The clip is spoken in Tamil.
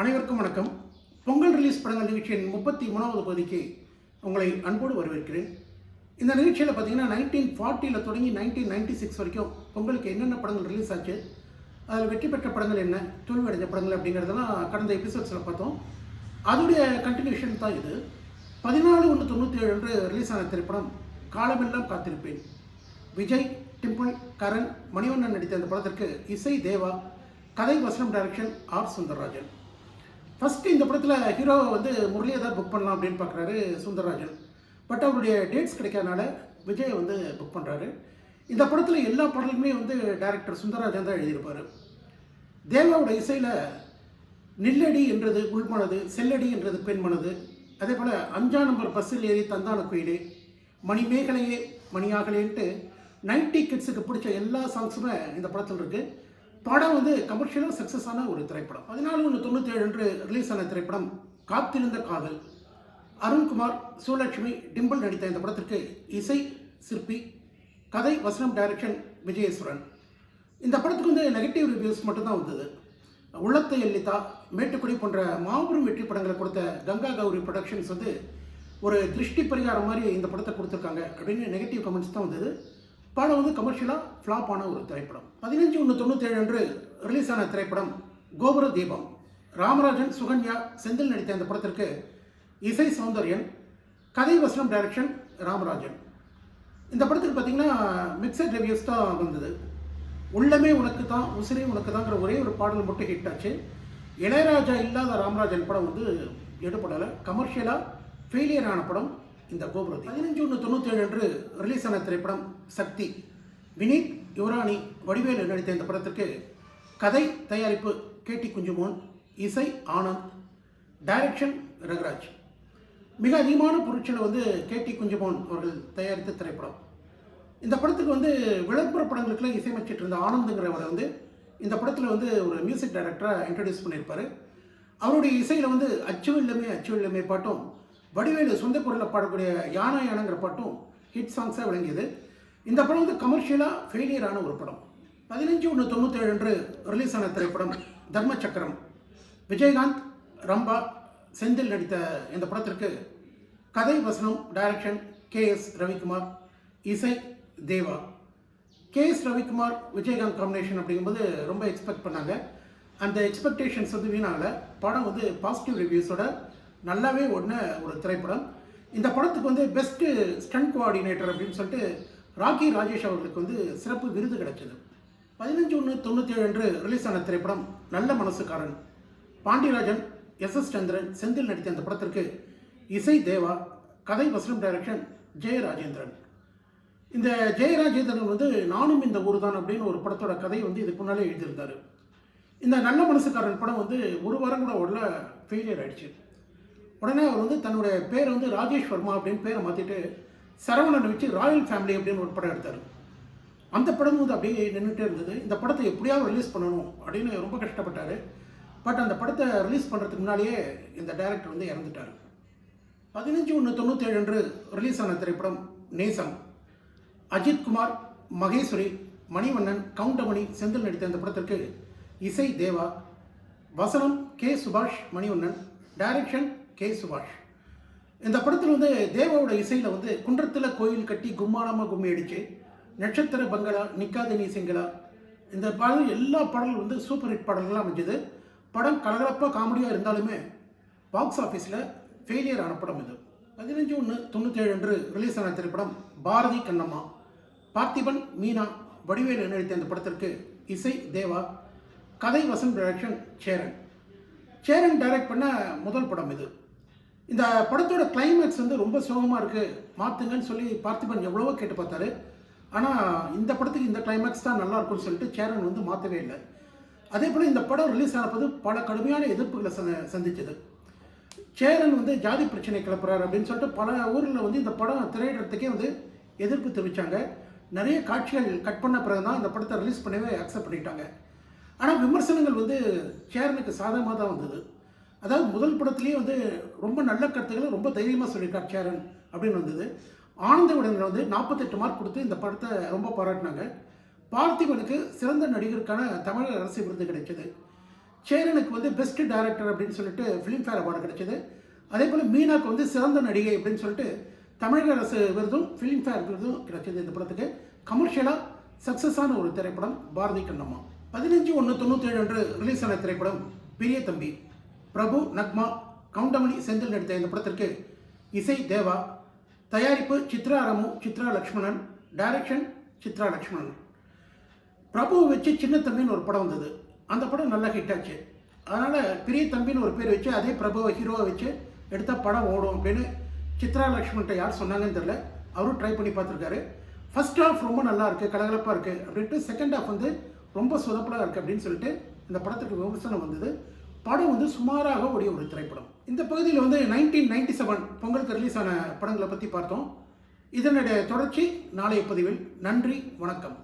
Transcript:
அனைவருக்கும் வணக்கம். பொங்கல் ரிலீஸ் படங்கள் நிகழ்ச்சியின் முப்பத்தி மூணாவது பகுதிக்கு உங்களை அன்போடு வரவேற்கிறேன். இந்த நிகழ்ச்சியில் பார்த்தீங்கன்னா நைன்டீன் ஃபார்ட்டியில் தொடங்கி நைன்டீன் நைன்டி சிக்ஸ் வரைக்கும் பொங்கலுக்கு என்னென்ன படங்கள் ரிலீஸ் ஆச்சு அதில் வெற்றி பெற்ற படங்கள் என்ன தோல்வியடைஞ்ச படங்கள் அப்படிங்கிறதெல்லாம் கடந்த எபிசோட்ஸில் பார்த்தோம். அதோடைய கண்டினியூஷன் தான் இது. பதினாலு ஒன்று தொண்ணூற்றி ஏழு அன்று ரிலீஸ் ஆன திரைப்படம் காலமெல்லாம் காத்திருப்பேன். விஜய் டிம்பிள் கரண் மணிவண்ணன் நடித்த அந்த படத்திற்கு இசை தேவா கதை வசனம் டைரக்ஷன் ஆர் சுந்தரராஜன். ஃபஸ்ட்டு இந்த படத்தில் ஹீரோவை வந்து முரளியை தான் புக் பண்ணலாம் அப்படின்னு பார்க்குறாரு சுந்தரராஜன். பட் அவருடைய டேட்ஸ் கிடைக்காதனால விஜயை வந்து புக் பண்ணுறாரு இந்த படத்தில் எல்லா பாடலுமே வந்து டேரக்டர் சுந்தரராஜன் தான் எழுதியிருப்பார். தேவாவோட இசையில் நில்லடி என்றது உள்மனது செல்லடி என்றது பெண்மனது. அதே போல் அஞ்சா நம்பர் பஸ்ஸில் ஏறி தந்தான குயிலே மணிமேகலையே மணியாகலேன்ட்டு நைன்டி கிட்ஸுக்கு பிடிச்ச எல்லா சாங்ஸுமே இந்த படத்தில் இருக்குது படம் வந்து கமர்ஷியலாக சக்ஸஸான ஒரு திரைப்படம். பதினாலு ஒன்று தொண்ணூற்றி ஏழு அன்று ரிலீஸ் ஆன திரைப்படம் காத்திருந்த காதல். அருண்குமார் சிவலட்சுமி டிம்பிள் நடித்த இந்த படத்திற்கு இசை சிற்பி கதை வசனம் டைரக்ஷன் விஜயேஸ்வரன். இந்த படத்துக்கு வந்து நெகட்டிவ் ரிவ்யூஸ் மட்டும்தான் வந்தது. உள்ளத்தை எல்லிதா மேட்டுக்குடி போன்ற மாபெரும் வெற்றி படங்களை கொடுத்த கங்கா கௌரி ப்ரொடக்ஷன்ஸ் வந்து ஒரு திருஷ்டி பரிகாரம் மாதிரி இந்த படத்தை கொடுத்துருக்காங்க அப்படின்னு நெகட்டிவ் கமெண்ட்ஸ் தான் வந்தது. படம் வந்து கமர்ஷியலாக ஃப்ளாப் ஆன ஒரு திரைப்படம். பதினஞ்சு ஒன்று தொண்ணூற்றேழு அன்று ரிலீஸ் ஆன திரைப்படம் கோபுர தீபம். ராமராஜன் சுகன்யா செந்தில் நடித்த அந்த படத்திற்கு இசை சௌந்தர்யன் கதை வசனம் டைரக்ஷன் ராமராஜன். இந்த படத்துக்கு பார்த்தீங்கன்னா மிக்சட் ரிவ்யூஸ் தான் வந்தது. உள்ளமே உனக்கு தான் உசிரே உனக்கு தாங்கிற ஒரே ஒரு பாடல் மட்டும் ஹிட் ஆச்சு. இளையராஜா இல்லாத ராமராஜன் படம் வந்து எடுப்படலை கமர்ஷியலாக ஃபெயிலியர் ஆன படம். இந்த கோபுரத்தை. பதினஞ்சு ஒன்று தொண்ணூற்றேழு அன்று ரிலீஸ் ஆன திரைப்படம் சக்தி. வினீத் யுவராணி வடிவேலு நடித்த இந்த படத்திற்கு கதை தயாரிப்பு கேடி குஞ்சுமோன் இசை ஆனந்த் டைரக்ஷன் ரங்கராஜ். மிக அதிகமான பொருட்களை வந்து கேடி குஞ்சுமோன் அவர்கள் தயாரித்த திரைப்படம். இந்த படத்துக்கு வந்து விளம்பர படங்களுக்குலாம் இசையமைச்சிட்டு இருந்த ஆனந்துங்கிறவரை வந்து இந்த படத்தில் வந்து ஒரு மியூசிக் டைரக்டராக இன்ட்ரடியூஸ் பண்ணியிருப்பார். அவருடைய இசையில் வந்து அச்சு இல்லமே அச்சு இல்லமே பாட்டும் வடிவேலு சொந்த குரலில் பாடக்கூடிய யானா யானங்கிற பாட்டும் ஹிட் சாங்ஸாக விளங்கியது. இந்த படம் வந்து கமர்ஷியலாக ஃபெயிலியரான ஒரு படம். பதினஞ்சு ஒன்று தொண்ணூற்றேழு அன்று ரிலீஸ் ஆன திரைப்படம் தர்ம சக்கரம் விஜயகாந்த் ரம்பா செந்தில் நடித்த இந்த படத்திற்கு கதை வசனம் டைரக்ஷன் கே எஸ் ரவிக்குமார் இசை Deva. K S Ravikumar Vijayakanth combination அப்படிங்கும்போது ரொம்ப எக்ஸ்பெக்ட் பண்ணாங்க. அந்த எக்ஸ்பெக்டேஷன்ஸ் வந்து வீணாகல. படம் வந்து பாசிட்டிவ் ரிவ்யூஸோட நல்லாவே ஒன்று ஒரு திரைப்படம். இந்த படத்துக்கு வந்து பெஸ்ட்டு ஸ்டண்ட் கோஆர்டினேட்டர் அப்படின்னு சொல்லிட்டு ராக்கி ராஜேஷ் அவர்களுக்கு வந்து சிறப்பு விருது கிடைச்சது. பதினஞ்சு ஒன்று தொண்ணூற்றி ஏழு அன்று ரிலீஸ் ஆன திரைப்படம் நல்ல மனசுக்காரன். பாண்டியராஜன் எஸ் எஸ் சந்திரன் செந்தில் நடித்த அந்த படத்திற்கு இசை தேவா கதை வசனம் டைரக்ஷன் ஜெயராஜேந்திரன். இந்த ஜெயராஜேந்திரன் வந்து நானும் இந்த ஊர் தான் அப்படின்னு ஒரு படத்தோட கதை வந்து இதுக்கு முன்னாலே எழுதியிருந்தார். இந்த நல்ல மனசுக்காரன் படம் வந்து ஒரு வாரம் கூட உடல ஃபெயிலியர் ஆயிடுச்சு. உடனே அவர் வந்து தன்னுடைய பேர் வந்து ராஜேஷ் வர்மா அப்படின்னு பேரை மாற்றிட்டு சரவணன் வச்சு ராயல் ஃபேமிலி அப்படின்னு ஒரு படம் எடுத்தார். அந்த படம் வந்து அப்படியே நின்றுட்டே இருந்தது. இந்த படத்தை எப்படியாவது ரிலீஸ் பண்ணணும் அப்படின்னு ரொம்ப கஷ்டப்பட்டார். பட் அந்த படத்தை ரிலீஸ் பண்ணுறதுக்கு முன்னாடியே இந்த டைரக்டர் வந்து இறந்துட்டார். பதினஞ்சு ஒன்று தொண்ணூற்றேழு அன்று ரிலீஸ் ஆன திரைப்படம் நேசம். அஜித்குமார் மகேஸ்வரி மணிவண்ணன் கவுண்டமணி செந்தில் நடித்த அந்த படத்திற்கு இசை தேவா வசனம் K Subash Manivannan direction K Subash இந்த படத்தில் வந்து தேவாவோட இசையில் வந்து குன்றத்தில் கோயில் கட்டி கும்மாளமாக கும்மி அடிச்சு நட்சத்திர பங்களா நிக்காத நீ சிங்களா இந்த பாடல் எல்லா பாடலும் வந்து சூப்பர் ஹிட் பாடல்களாக அமைஞ்சது. படம் கலகலப்பாக காமெடியாக இருந்தாலுமே பாக்ஸ் ஆஃபீஸில் ஃபெயிலியர் ஆன படம் இது. பதினஞ்சு ஒன்று தொண்ணூற்றேழு அன்று ரிலீஸ் ஆன திரைப்படம் பாரதி கண்ணம்மா. பார்த்திபன் மீனா வடிவேலு நடித்த இந்த படத்திற்கு இசை தேவா கதை வசன் டைரக்ஷன் சேரன். சேரன் டைரக்ட் பண்ண முதல் படம் இது. இந்த படத்தோட கிளைமேக்ஸ் வந்து ரொம்ப சோகமாக இருக்குது மாற்றுங்கன்னு சொல்லி பார்த்திபன் எவ்வளவோ கேட்டு பார்த்தாரு. ஆனால் இந்த படத்துக்கு இந்த கிளைமேக்ஸ் தான் நல்லா இருக்கும்னு சொல்லிட்டு சேரன் வந்து மாற்றவே இல்லை. அதே போல் இந்த படம் ரிலீஸ் ஆனப்போது பல கடுமையான எதிர்ப்புகளை ச சந்திச்சது. சேரன் வந்து ஜாதி பிரச்சனை கிளப்புறாரு அப்படின்னு சொல்லிட்டு பல ஊரில் வந்து இந்த படம் திரையிடறதுக்கே வந்து எதிர்ப்பு தெரிவித்தாங்க நிறைய காட்சிகள் கட் பண்ண பிறகு தான் இந்த படத்தை ரிலீஸ் பண்ணவே அக்செப்ட் பண்ணிட்டாங்க. ஆனால் விமர்சனங்கள் வந்து சேரனுக்கு சாதகமாக தான் வந்தது. அதாவது முதல் படத்துலேயே வந்து ரொம்ப நல்ல கருத்துக்களை ரொம்ப தைரியமாக சொல்லியிருக்கார் சேரன் அப்படின்னு வந்தது. ஆனந்த விடனில் வந்து நாற்பத்தெட்டு மார்க் கொடுத்து இந்த படத்தை ரொம்ப பாராட்டினாங்க. பார்த்திபனுக்கு சிறந்த நடிகருக்கான தமிழக அரசு விருது கிடைச்சது. சேரனுக்கு வந்து பெஸ்ட் டைரக்டர் அப்படின்னு சொல்லிட்டு ஃபிலிம்ஃபேர் அவார்டு கிடைச்சது. அதே போல் மீனாக்கு வந்து சிறந்த நடிகை அப்படின்னு சொல்லிட்டு தமிழக அரசு விருதும் ஃபிலிம்ஃபேர் விருதும் கிடைச்சது இந்த படத்துக்கு. கமர்ஷியலாக சக்ஸஸான ஒரு திரைப்படம் பாரதி கண்ணம்மா. பதினஞ்சு ஒன்று தொண்ணூற்றேழு அன்று ரிலீஸ் ஆன திரைப்படம் பெரிய தம்பி. பிரபு நக்மா கவுண்டமணி செந்தில் நடித்த இந்த படத்திற்கு இசை தேவா தயாரிப்பு சித்ரா ரமு சித்ரா லக்ஷ்மணன் டைரக்ஷன் சித்ரா லக்ஷ்மணன். பிரபு வச்சு சின்ன தம்பின்னு ஒரு படம் வந்தது. அந்த படம் நல்லா ஹிட் ஆச்சு. அதனால் பெரிய தம்பின்னு ஒரு பேர் வச்சு அதே பிரபுவை ஹீரோவை வச்சு எடுத்தால் படம் ஓடும் அப்படின்னு சித்ரா லக்ஷ்மண்கிட்ட யார் சொன்னாங்கன்னு தெரில அவரும் ட்ரை பண்ணி பார்த்துருக்காரு. ஃபர்ஸ்ட் ஹாஃப் ரொம்ப நல்லா இருக்குது கலகலப்பாக இருக்குது அப்படின்ட்டு செகண்ட் ஹாஃப் வந்து ரொம்ப சொதப்பலாக இருக்குது அப்படின்னு சொல்லிட்டு இந்த படத்துக்கு விமர்சனம் வந்தது. படம் வந்து சுமாராக ஓடிய ஒரு திரைப்படம். இந்த பகுதியில் வந்து நைன்டீன் நைன்டி செவன் பொங்கலுக்கு ரிலீஸ் ஆன படங்களை பற்றி பார்த்தோம். இதனுடைய தொடர்ச்சி நாளைய பதிவில். நன்றி வணக்கம்.